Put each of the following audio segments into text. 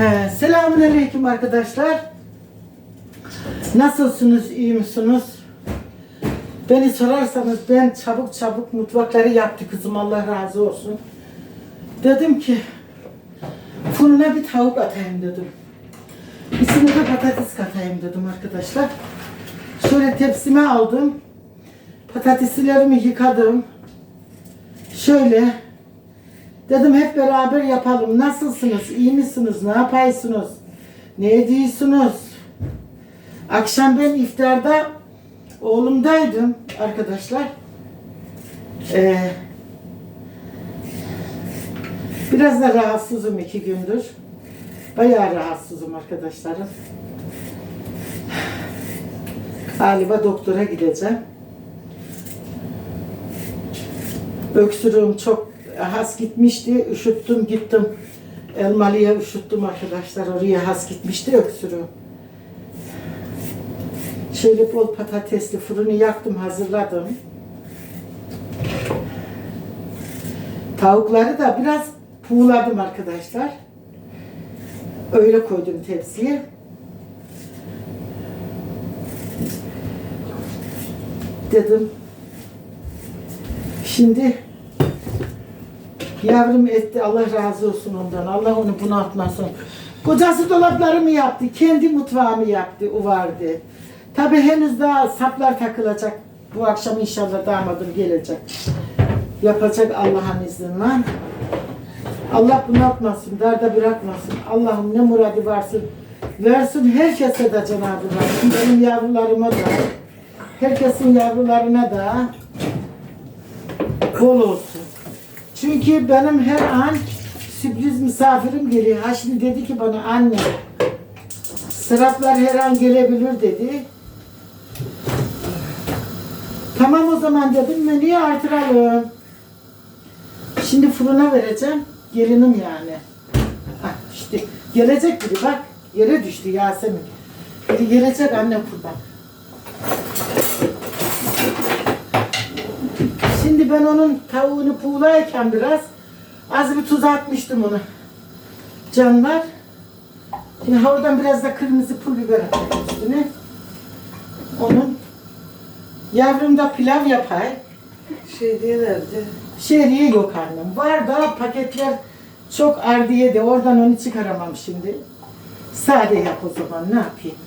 He, selamünaleyküm arkadaşlar. Nasılsınız, iyi misiniz? Beni sorarsanız ben çabuk çabuk mutfakları yaptı kızım Allah razı olsun. Dedim ki fırına bir tavuk atayım dedim. İçine de patates katayım dedim arkadaşlar. Şöyle tepsime aldım. Patateslerimi yıkadım. Şöyle Dedim hep beraber yapalım. Nasılsınız? İyi misiniz? Ne yapıyorsunuz? Ne ediyorsunuz? Akşam ben iftarda oğlumdaydım arkadaşlar. Ee, biraz da rahatsızım iki gündür. Bayağı rahatsızım arkadaşlarım. Galiba doktora gideceğim. Öksürüğüm çok has gitmişti. Üşüttüm gittim. Elmalı'ya üşüttüm arkadaşlar. Oraya has gitmişti öksürüğüm. Şöyle bol patatesli fırını yaktım, hazırladım. Tavukları da biraz puğladım arkadaşlar. Öyle koydum tepsiye. Dedim. Şimdi Yavrum etti Allah razı olsun ondan. Allah onu bunaltmasın. Kocası dolaplarımı yaptı. Kendi mutfağımı yaptı. O vardı. Tabi henüz daha saplar takılacak. Bu akşam inşallah damadım gelecek. Yapacak Allah'ın izniyle. Allah bunaltmasın, darda bırakmasın. Allah'ım ne muradı varsın. Versin herkese de Cenab-ı. Benim yavrularıma da, herkesin yavrularına da bol olsun. Çünkü benim her an sürpriz misafirim geliyor. Ha şimdi dedi ki bana anne Seraplar her an gelebilir dedi. Tamam o zaman dedim menüyü artıralım. Şimdi fırına vereceğim. Gelinim yani. Ah işte gelecek biri bak. Yere düştü Yasemin. Biri gelecek annem kurban. Şimdi ben onun tavuğunu puğlayken biraz az bir tuz atmıştım onu. Canlar. Şimdi ha oradan biraz da kırmızı pul biber atayım üstüne. Onun yavrum da pilav yapar. Şey diye nerede? Şehriye yok annem. Var da paketler çok ardiye de oradan onu çıkaramam şimdi. Sade yap o zaman ne yapayım.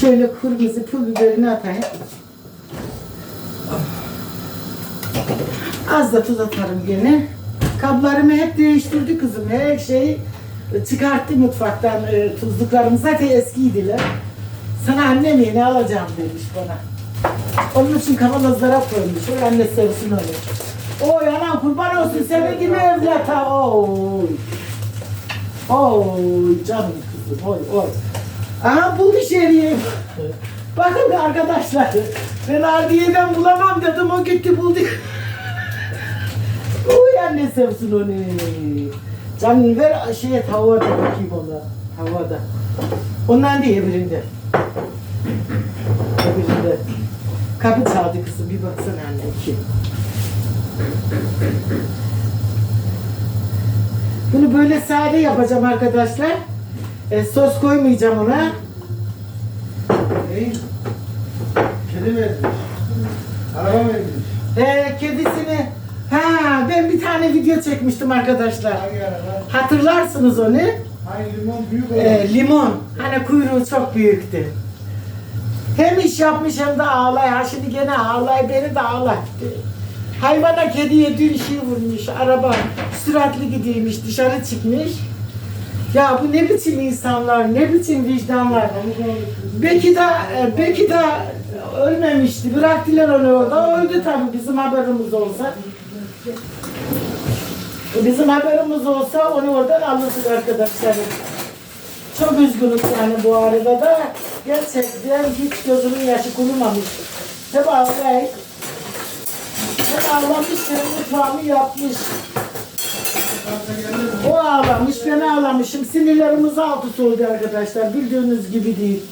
Şöyle kırmızı pul biberini atayım. Az da tuz atarım gene. Kablarımı hep değiştirdi kızım. Her şeyi çıkarttı mutfaktan. E, tuzluklarım zaten eskiydiler. Sana annem yeni alacağım demiş bana. Onun için kavanozlara koymuş. O anne sevsin onu. Oy anam kurban olsun senin gibi evlat ha. Oy. Oy canım kızım. Oy oy. Aha buldu şeriye. Bakın arkadaşlar. Ben Ardiye'den bulamam dedim. O gitti buldu. Oy anne sevsin onu. Canım ver şeye tavuğa da bakayım ona. Tavuğa da. Ondan değil öbüründe. Öbüründe. Kapı çaldı kızım bir baksana anne kim? Bunu böyle sade yapacağım arkadaşlar. E, sos koymayacağım ona. Kedi mi etmiş? Araba mı etmiş? E, kedisini Ha ben bir tane video çekmiştim arkadaşlar. Hatırlarsınız onu. Limon büyük olan? E, limon. Hani kuyruğu çok büyüktü. Hem iş yapmış hem de ağlay. Ha şimdi gene ağlay beni de ağlattı. Hayvana kediye dün şey vurmuş. Araba süratli gidiymiş dışarı çıkmış. Ya bu ne biçim insanlar, ne biçim vicdanlar. Belki de, belki de ölmemişti. Bıraktılar onu orada. Öldü tabii bizim haberimiz olsa. Bizim haberimiz olsa onu oradan alırdık arkadaşlar. Çok üzgünüm yani bu arada da. Gerçekten hiç gözünün yaşı kurumamış. Hep ağlayıp, hep ağlamış, hem mutfağımı yapmış. O ağlamış, ben ağlamışım. Sinirlerimiz alt üst oldu arkadaşlar. Bildiğiniz gibi değil.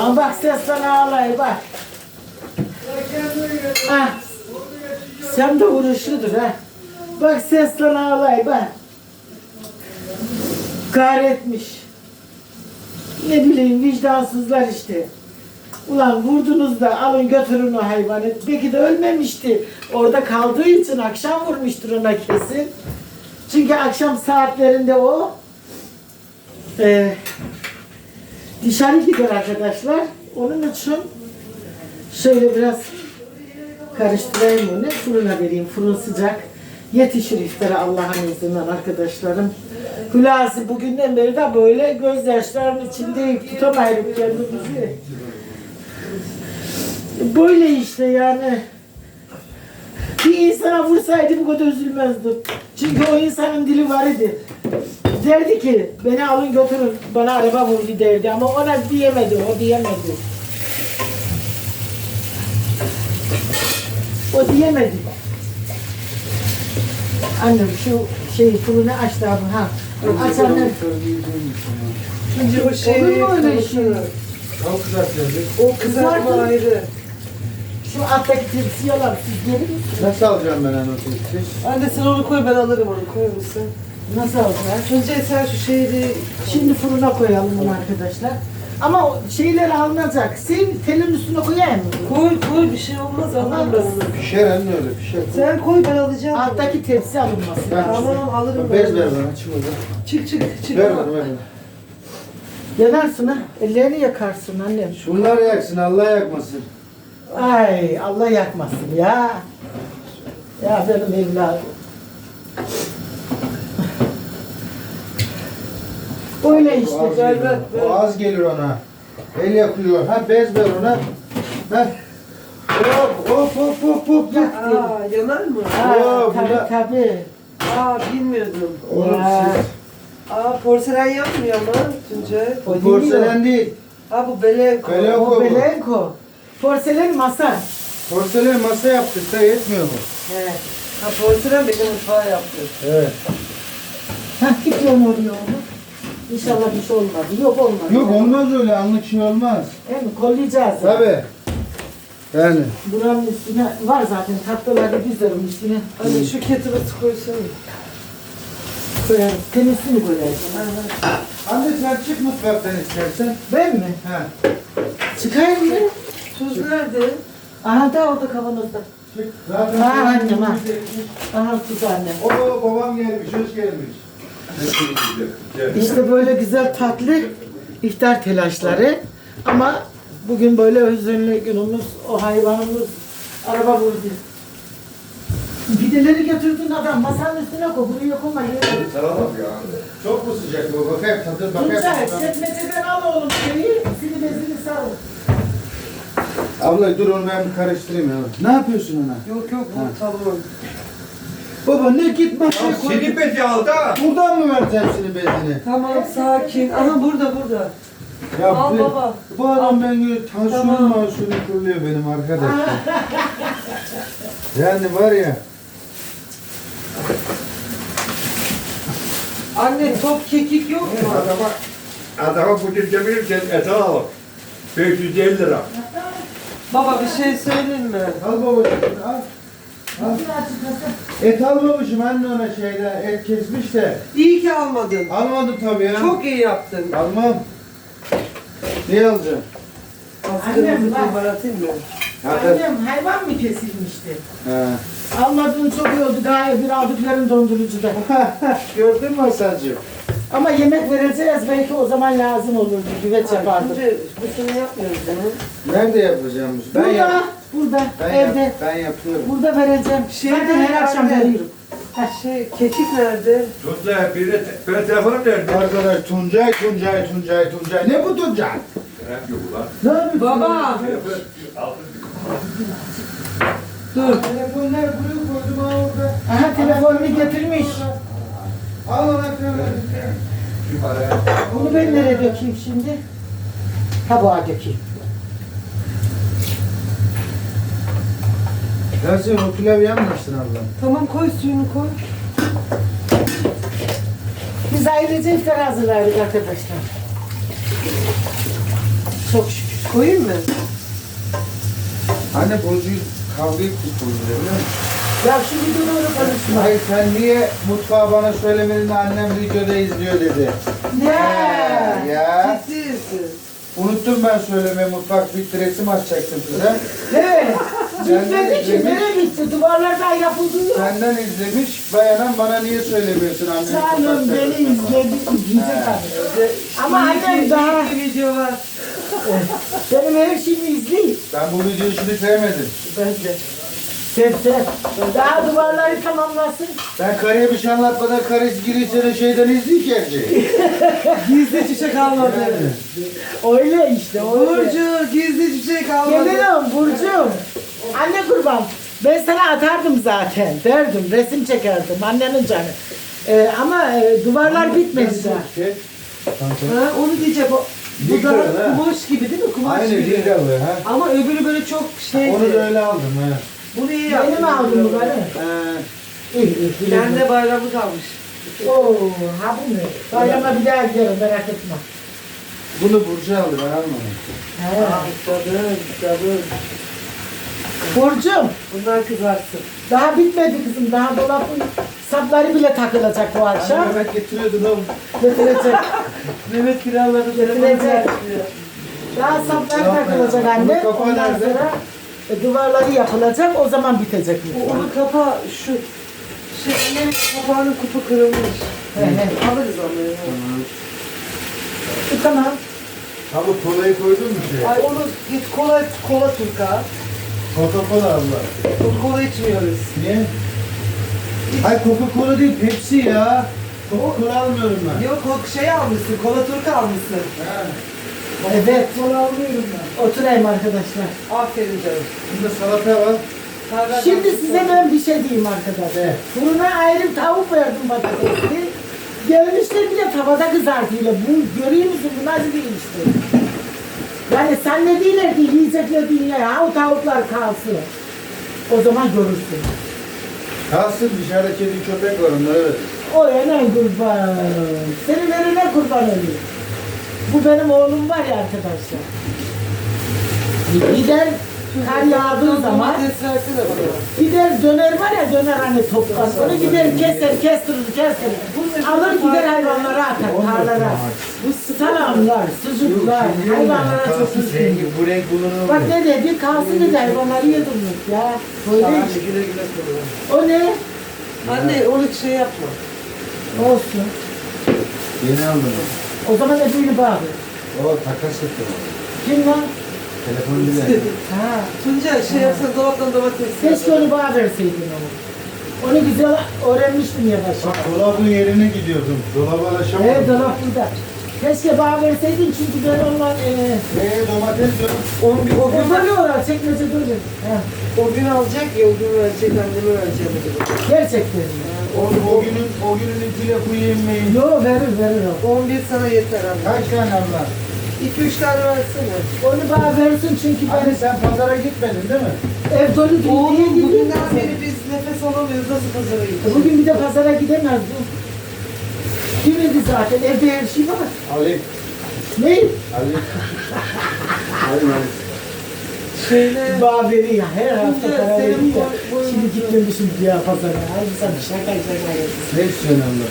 Ama bak sesten ağlay bak. Ah, sen de vuruşludur ha. Bak sesten ağlay bak. Kahretmiş. Ne bileyim vicdansızlar işte. Ulan vurdunuz da alın götürün o hayvanı. Belki de ölmemişti. Orada kaldığı için akşam vurmuştur ona kesin. Çünkü akşam saatlerinde o e, dışarı gider arkadaşlar. Onun için şöyle biraz karıştırayım onu. Fırına vereyim. Fırın sıcak. Yetişir iftara Allah'ın izniyle arkadaşlarım. Hülası bugünden beri de böyle gözyaşlarının içindeyim. Tutamayırım kendimizi. Böyle işte yani. Bir insana vursaydı bu kadar üzülmezdim. Çünkü o insanın dili var idi. Derdi ki beni alın götürün bana araba vurdu derdi ama ona diyemedi o diyemedi. O diyemedi. Annem şu şey fırını açtı abi ha. Aç annem. Önce o şey Olur mu öyle şey? Tavuk kızartacağız. O kızartma Kızartın. ayrı. Şu alttaki tepsiyi alalım. Siz gelir misiniz? Nasıl alacağım ben onu tepsi? Anne sen onu koy ben alırım onu koyar mısın? Nasıl alacağız? Önce sen şu şeyi Şimdi fırına koyalım bunu arkadaşlar. Ama o şeyler alınacak. Sen telin üstüne koyayım mı? koy koy bir şey olmaz alırım ben onu. Pişer anne öyle pişer. Sen koy ben alacağım. Alttaki tepsi alınması Ben- lazım. Tamam alırım Bez ben. ver bana çık oradan. Çık çık çık. Ver bana ver bana. Yanarsın ha. Ellerini yakarsın annem. Bunlar yaksın Allah yakmasın. Ay Allah yakmasın ya. Ya benim evladım. Öyle işte. Az, gelir, ver, o ver. az gelir ona. El yakıyor. Ha bez ver ona. Ha. Hop hop hop hop hop. Aa yanar mı? Ha, Oo, tabii tabii. Aa bilmiyordum. Oğlum Ya. siz. Aa porselen yapmıyor ama Tuncay. O Bu porselen değil. Ha bu belenko. Belen- O belenko. Porselen masa. Porselen masa yaptık da yetmiyor mu? He. Ha porselen benim mutfağa yaptı. Evet. Hah git yol oluyor onu. İnşallah bir şey olmadı. Yok olmadı. Yok olmaz öyle anlık şey olmaz. Değil mi? Kollayacağız. yani. Tabii. Yani. Buranın üstüne var zaten tatlıları güzelim üstüne Anne şu kettle'ı koysana. koyarım. Temizini koyarım. Anne sen çık mutfaktan istersen. Ben mi? Ha. Çıkayım mı? Tuz nerede? Aha da orada kavanozda. Çık. Zaten Ha, annem, ha. Aha tuz annem. Oo babam gelmiş, hoş gelmiş. İşte böyle güzel tatlı iftar telaşları. Ama bugün böyle hüzünlü günümüz, o hayvanımız araba vurdu. Pideleri götürdün adam masanın üstüne koy, buraya koyma yere. Tamam ya. Çok mu sıcak bu? Bakayım tadı Tuncay, bakayım. çekmeceden al oğlum şeyi, sili bezini sal. Abla dur onu ben bir karıştırayım ya. Ne yapıyorsun ona? Yok yok bu tamam. Baba ne git masaya Ya koy. Senin bezi aldı ha. Buradan mı vereceğim senin bezini? Tamam sakin. Aha burada burada. Ya Al bu- baba. Bu adam ben göre tansiyonum Tamam. mansiyonum kuruluyor benim arkadaşlar. yani var ya. Anne top kekik yok mu? Adama, adama bu dilde verirken ete alalım. 550 lira. Baba bir şey söyleyeyim mi? Al babacığım al. Al. Et almamışım anne ona şeyde et kesmiş de. İyi ki almadın. Almadım tabii ya. Çok iyi yaptın. Almam. Ne alacağım? Annem, bak. mı? Annem hayvan mı kesilmişti? Ha. Almadığın çok iyi oldu. Daha bir aldıkların dondurucuda. Gördün mü Hasan'cığım? Ama yemek vereceğiz belki o zaman lazım olurdu. Güveç yapardık. Şimdi bu sene yapmıyoruz bunu. Nerede yapacağım bu? Ben Burada, yap. burada, Ben, evde. yap, ben yapıyorum. Burada vereceğim. Şey Zaten her akşam veriyorum. Şey kekik nerede? Tutla biri, biri telefonum nerede? Arkadaş Tuncay, Tuncay, Tuncay, Tuncay. Ne bu Tuncay? Krem yok ulan. Ne yapıyorsun? Baba. Dur. Telefonlar buraya koydum ha orada. Aha telefonunu getirmiş. Al anahtarları. Şu. Bunu ben nereye dökeyim şimdi? Tabağa dökeyim. Sen o pilav yanmışsın ablam. Tamam koy suyunu koy. Biz ayrıca iftar hazırladık arkadaşlar. Çok şükür. Koyayım mı? Anne bozuyu kavga ettik bozuyu? Ya şu videoları konuşma. Hayır sen niye mutfağı bana söylemedin de annem videoda izliyor dedi. Ne? Ya Ciddisin. unuttum ben söylemeyi mutfak bitti resim açacaktım size. He. Gitmedi ki. Nereye gitti? Duvarlardan yapıldı yok. Senden izlemiş bayanan bana niye söylemiyorsun annem Canım beni izledi. Gidecek abi. Ama annem daha Bir video var. benim her şeyimi izliyor. Ben bu videoyu şimdi sevmedim. Bence. Sev sev. Daha duvarları tamamlasın. Ben karıya bir şey anlatmadan karısı girişine şeyden her şeyi. Gizli çiçek almadı. Öyle işte öyle. Burcu gizli çiçek almadı. Gelirim Burcu'm. Anne kurban. Ben sana atardım zaten. Derdim. Resim çekerdim. Annenin canı. Ee, ama e, duvarlar bitmedi daha. Şey, Ha, onu diyecek o. Bu Dikdör, da ha. kumaş gibi değil mi? Kumaş Aynı gibi. Ligalı ha. Ama öbürü böyle çok şeydi. Onu da öyle aldım ha. Bunu iyi yaptın. Benim aldım bu. Ee, İyi iyi. Ben de bayramı kalmış. Oo, ha bu mu? Bayrama bir daha giderim merak etme. bunu Burcu aldı ben almadım. He. Aa, tabii tabii. Burcu'm Bunlar kızarsın. daha bitmedi kızım. Daha dolabın sapları bile takılacak bu akşam. Anne Mehmet getiriyordu lan. Getirecek. Mehmet kiraları Getirecek. Daha saplar takılacak anne. Ondan nerede? sonra e, duvarları yapılacak. O zaman bitecek O- mutfak. Onu kapa şu şey annemin kapağının kutu kırılmış. He he. Alırız onu. ya. E, Tamam. Ha bu kolayı koydun mu şey? Ay onu git kola kola Turka. Coca-Cola abla. Kola içmiyoruz. Niye? Hayır Coca-Cola değil Pepsi ya. Coca-Cola almıyorum ben. Yok o şey almışsın, kola Turka almışsın. Ha. Evet. Kola alıyorum ben. Oturayım arkadaşlar. Aferin canım. Bunda salata var. Kahve Şimdi yapmışsın. size ben bir şey diyeyim arkadaşlar. Evet. Fırına ayrı tavuk verdim patatesli. Gelmişler bile tavada kızartıyla. Bu görüyor musun? Bu nasıl bir işte? Yani sen ne değiller ki yiyecekler değil ya. O tavuklar kalsın. O zaman görürsün. Kalsın dışarıda kedi köpek var onda evet. O yana kurban. Senin eline kurban olayım. Bu benim oğlum var ya arkadaşlar. Gider kar yağdığı zaman. Gider döner var ya döner hani toplar. Onu gider keser kestirir kestirir. Alır gider hayvanlara atar tarlara. Bu salamlar, sucuklar hayvanlara çok üzgün. Bak ne dedi kalsın dedi hayvanları yedirmek ya. Böyle. O ne? Anne onu şey yapma. Olsun. Yeni aldım. O zaman öbürünü bağlı. O takas etti. Kim lan? Telefon bile. Ha. Tunca şey yapsana dolaptan domates. Keşke onu bağ verseydin onu. Onu güzel öğrenmiştim yavaş Bak yavaş. dolabın yerine gidiyordum. Dolaba alaşamadım. Evet dolap burada. Keşke bağ verseydin çünkü ben onunla e, Ee, domates yok. O, o, o gün, böyle orar çekmece böyle. Ha. o gün alacak ya o gün verecek anneme verecek. Gerçekten. O, o günün o günün ipiyle kuyu yemeyin. Yo verir verir o. 11 sana yeter anne. Kaç tane abla? 2-3 tane versene. Onu bana versin çünkü ben sen pazara gitmedin değil mi? ev dolu Oğlum bugünden beri biz nefes alamıyoruz. Nasıl pazara gidiyoruz? Bugün bir de pazara gidemez bu. Girmedi zaten evde her şey var. Ali. Ne? Ali. Ali Ali. Şeyle... Bağ veriyor her hafta para veriyor. boyun Şimdi gitmemişim diye pazara. Ay sen şaka şaka yapıyorsun. Ne istiyorsun abla?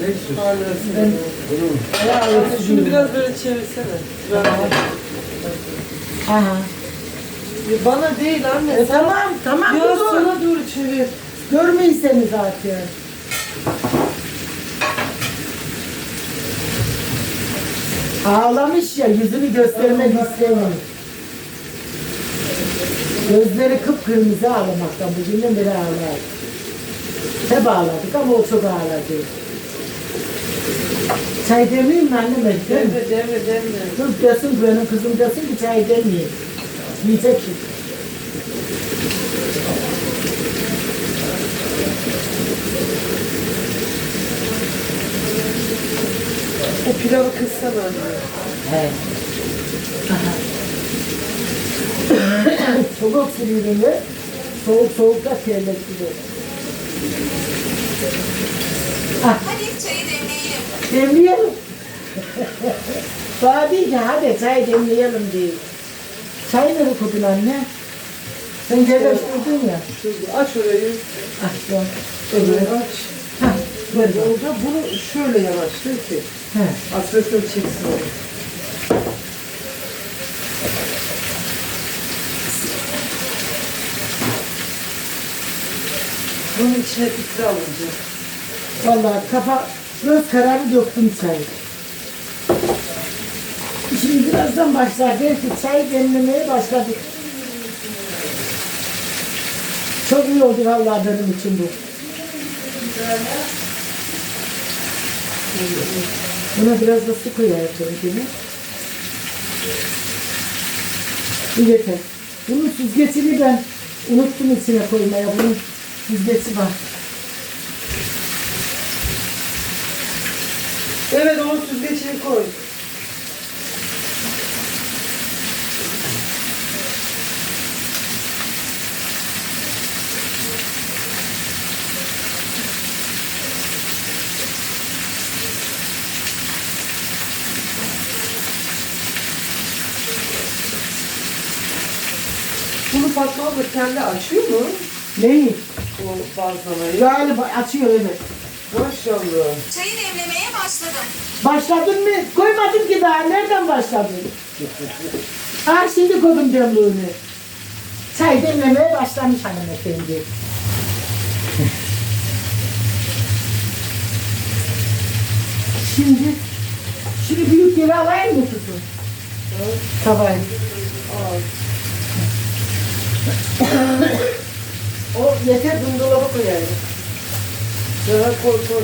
ne istiyorsun? Ben Şunu biraz böyle çevirsene. Böyle. Aha. Ya Bana değil anne. E, tamam tamam Ya dur. sana dur çevir. Görmeyin seni zaten. Ağlamış ya yüzünü göstermek istemiyor. Gözleri kıpkırmızı ağlamaktan bugünden beri ağlar. Hep ağladık ama o çok ağladı. Çay demeyeyim mi annem ben? Demle demle demle. Dur desin benim kızım desin ki çay demeyeyim. Yiyecek şimdi. Pilavı kıssana anne. Evet. soğuk sürüğünü soğuk soğuk da terlettiriyor. Hadi çayı demleyelim. Demleyelim. Bana değil ki hadi çay demleyelim diye. Çay nereye koydun anne? Sen yerleştirdin ya. Şurada aç orayı. Ah yok. Evet. Aç. Ver bak. Bunu şöyle yanaştır ki. He. Aspiratör çeksin. Bunun içine filtre alınacak. Vallahi kafa göz kararı döktüm çayı. Şimdi birazdan başlar. Belki çay demlemeye başladık. Çok iyi oldu vallahi benim için bu. Buna biraz da su koyayım yine. Bu yeter. Bunun süzgecini ben unuttum içine koymaya. Bunun süzgeci var. Evet onun süzgecini koy. Bunu Fatma abla kendi açıyor mu? Neyi? O bazlamayı. Galiba açıyor evet. Maşallah. Çayı demlemeye başladım. Başladın mı? Koymadın ki daha. Nereden başladın? ha şimdi koydum demliğini. Çay demlemeye başlamış hanımefendi. şimdi şimdi büyük yere alayım mı kızım? Tavayı. O yeter buzdolabı koyayım. Daha koy koy.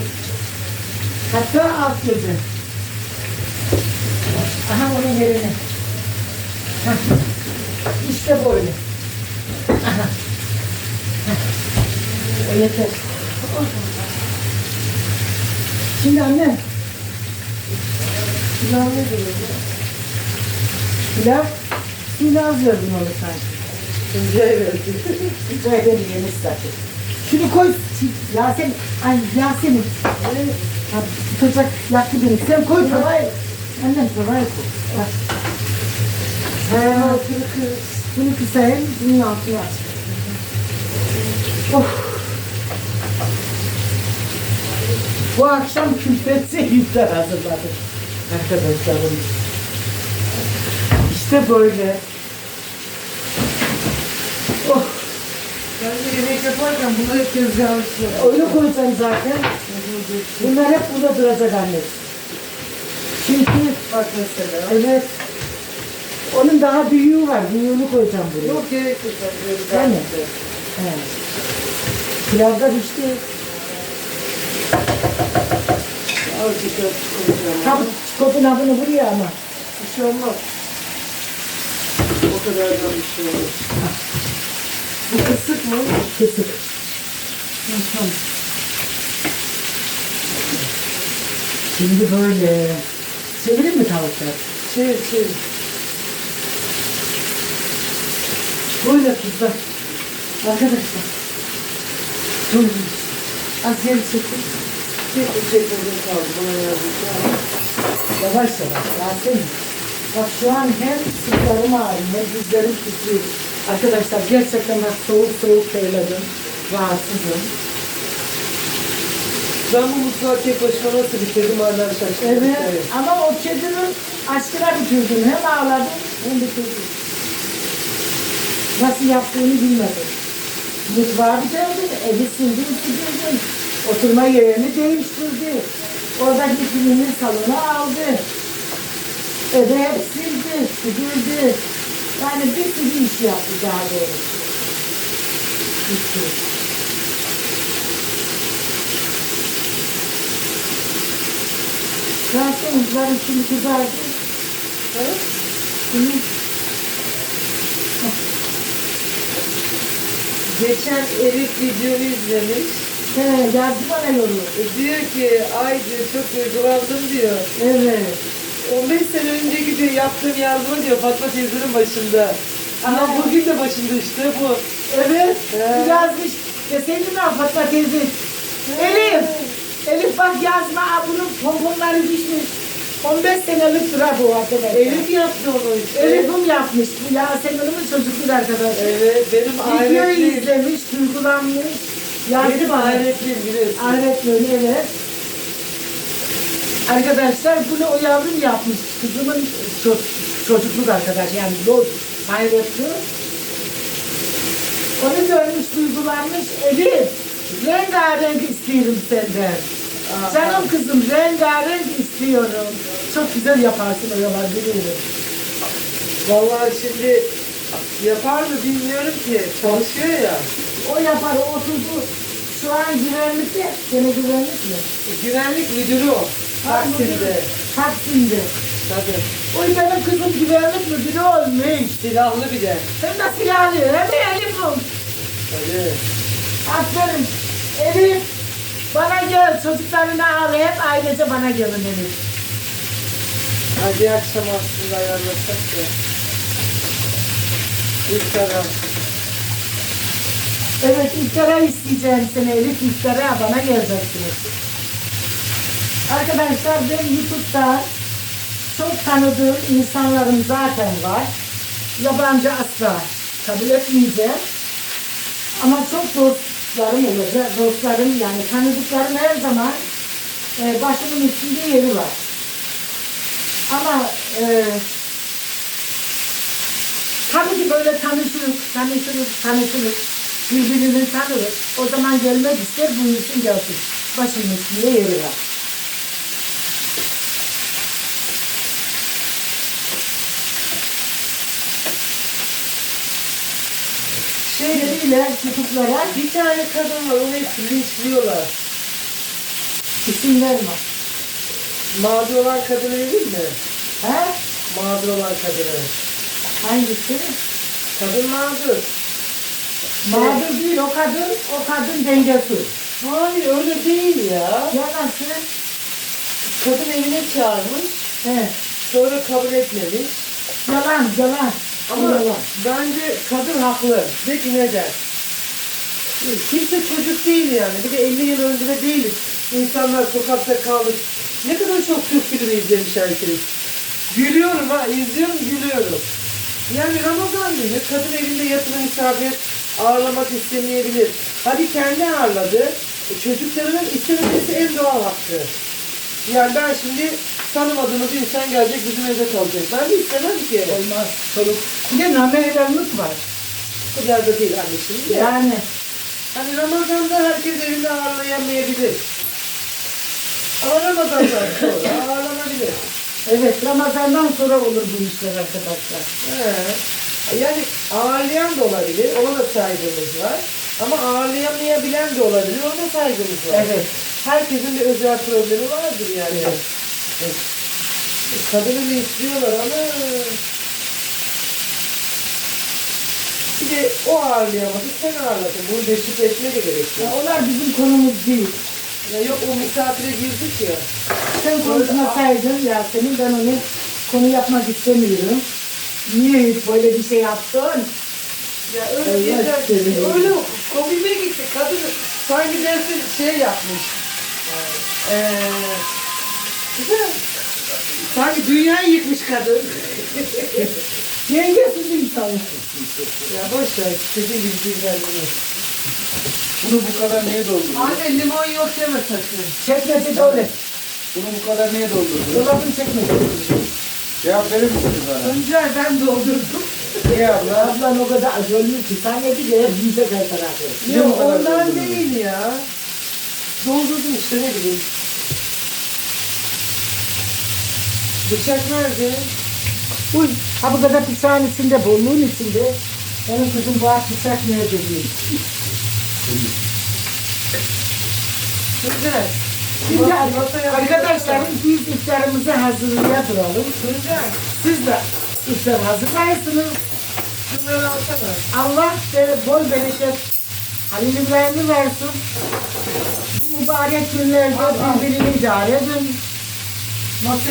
Hatta alt gözü. Aha onun yerine. Hah. İşte böyle. Aha. Hah. O yeter. Şimdi annem. Pilav ne diyor? Pilav. Az verdin onu sanki. Tuncay verdi. Güzel beni yemiş zaten. Şunu koy. Yasemin. Ay Yasemin. Ha, tutacak yaktı beni. Sen koy tavayı. Annem tavayı koy. Bak. He, altını kız. Bunu kısayım, bunun altını aç. Of. Bu akşam külfetse iftar hazırladık. Arkadaşlarım. İşte böyle. Ben de yemek yaparken bunları tezgaha açıyorum. Öyle koyacağım zaten. Bunlar hep burada duracak anne. Çünkü Bak mesela. evet onun daha büyüğü var. Büyüğünü koyacağım buraya. Yok gerek yok. Değil mi? He. Pilavda pişti. Azıcık da koyacağım. Tabii çikolatın adını buraya ama. Bir şey olmaz. O kadar da bir şey olmaz. Bu kısık mı? Kesik. Tamam. Şimdi böyle. Çevirir mi tavuklar? Çevir çevir. Böyle kızlar. Arkadaşlar. Dur. Az geri çekin. Çekil çekil kaldı. Bana yardımcı. Yavaş yavaş. Yasemin. Bak şu an hem sıklarım ağrıyor hem dizlerim titriyor. Arkadaşlar gerçekten bak soğuk soğuk terledim. Rahatsızım. Ben bu mutfağı tek başıma nasıl bitirdim hala şaşkın. Evet. Ama o kedinin aşkına bitirdim. Hem ağladım hem bitirdim. Nasıl yaptığını bilmedim. Mutfağı bitirdim, evi sildim, süpürdüm. Oturma yerini değiştirdi. Oradaki filmin salonu aldı. Evi hep sildi, süpürdü. Yani bir sürü iş yaptı daha doğrusu. Sürü. Zaten bunların şimdi kızardı. Evet. Bunu Geçen Elif videomu izlemiş. he, yazdı bana yolu. E, diyor ki ay diyor çok duygulandım diyor. Evet. 15 sene önceki diyor yaptığım yazma diyor Fatma teyzenin başında. Ama Ha. bugün de başında işte bu. Evet. He. Yazmış. Deseydin mi Fatma teyze? Elif. Elif bak yazma. Bunun pomponları düşmüş. 15 senelik sıra bu arkadaşlar. Elif yaptı onu işte. Elif'im yapmış. Bu Yasemin'imin çocukluk arkadaşı. Evet benim Videoyu ahiretliğim. izlemiş, duygulanmış. Yasemin Benim ahiretliğim biliyorsun. Ahiretliğim evet. Arkadaşlar bunu o yavrum yapmış. Kızımın ço- çocukluk arkadaşı yani bu hayretli. Onu görmüş, duygulanmış. Elif, rengarenk istiyorum senden. Aha. Canım kızım rengarenk istiyorum. Çok güzel yaparsın oralar biliyorum. Vallahi şimdi yapar mı bilmiyorum ki. Çalışıyor ya. O yapar, o oturdu. Şu an güvenlikte. Gene güvenlik mi? Güvenlik müdürü o. Taksim'de. Taksim'de. Tabii. O benim kızım güvenlik müdürü olmuş. Silahlı bir de. Hem de silahlı, hem de Elif'im. Tabii. Aferin. Elif, bana gel. Çocuklarını al, hep ailece bana gelin Elif. Hadi akşam aslında ayarlasak ya. İftara. Evet, iftara isteyeceğim seni Elif. İftara bana geleceksiniz. Arkadaşlar ben YouTube'da çok tanıdığım insanlarım zaten var. Yabancı asla kabul etmeyeceğim. Ama çok dostlarım olacak. Dostlarım yani tanıdıklarım her zaman e, başımın üstünde yeri var. Ama e, tabii ki böyle tanışırız, tanışırız, tanışırız. Birbirini tanırız. O zaman gelmek ister, buyursun gelsin. Başımın üstünde yeri var. Şeyleriyle, tutuklara bir tane kadın var, onu hep linçliyorlar. isim verme. Mağdur olan kadını bilir mi? He? Mağdur olan kadını. Hangisi? Kadın mağdur. Mağdur değil o kadın, o kadın dengesiz. Hayır öyle değil ya. Ya nasıl? Kadın evine çağırmış, He. sonra kabul etmemiş. Yalan, yalan. Ama yalan. bence kadın haklı. De ki neden? Kimse çocuk değil yani. Bir de 50 yıl önce de değiliz. İnsanlar sokakta kalmış. Ne kadar çok Türk filmi izlemiş herkes. Gülüyorum ha, izliyorum gülüyorum. Yani Ramazan günü kadın evinde yatılı misafir ağırlamak istemeyebilir. Hadi kendi ağırladı. E, çocuklarının istememesi en doğal hakkı. Yani ben şimdi tanımadığımız insan gelecek bizim evde kalacak. Ben de istemem ki. Olmaz. Çoluk. Bir de namerevlik var. Bu kadar da değil anne şimdi. Yani Hani Ramazan'da herkes evinde ağırlayamayabilir. Ama Ramazan'dan sonra ağırlanabilir. evet Ramazan'dan sonra olur bu işler arkadaşlar. He. Yani ağırlayan da olabilir, ona da saygımız var. Ama ağırlayamayabilen de olabilir, ona da saygımız var. Evet. Herkesin bir özel problemi vardır yani. Evet. E, Kadını linçliyorlar ama... Bir de o ağırlayamadı, sen ağırladın. Bunu deşifre etmeye de gerek yok. Ya onlar bizim konumuz değil. Ya yok o misafire girdik ya. Sen konuşmasaydın Yasemin ben onu konu yapmak istemiyorum. Niye böyle bir şey yaptın? Ya öyle Allah yeter. seni. Öyle komime gitti. Kadın sanki dersin şey yapmış. Ee, güzel. Sanki dünyayı yıkmış kadın. Dengesiz insan. ya boş ver. Dediğim gibi bilgilendirme. Bunu bu kadar niye doldurdun? Anne limon yok deme sakın. Çekmece dolu. Bunu bu kadar niye doldurdun? Dolabın çekmece. Cevap verir misiniz bana? Tuncay ben doldurdum. Niye abla? Ablan o kadar acılıyor ki sen ne bileyim büyüyecek her tarafı. Niye Yok bu kadar ondan doldurdun? değil ya. Doldurdum işte ne bileyim. Bıçak nerede? Uy, ha bu kadar bıçağın içinde, bolluğun içinde. Benim kızım bu ak bıçak nerede diyeyim. Tuncay. Şimdi arkadaşlarım biz iftarımızı hazırlaya duralım. Tuncay. Siz de iftar hazırlayasınız. Şunları alsana. Allah size bol bereket Halil İbrahim'i versin. Bu mübarek günlerde birbirini idare edin. Masaya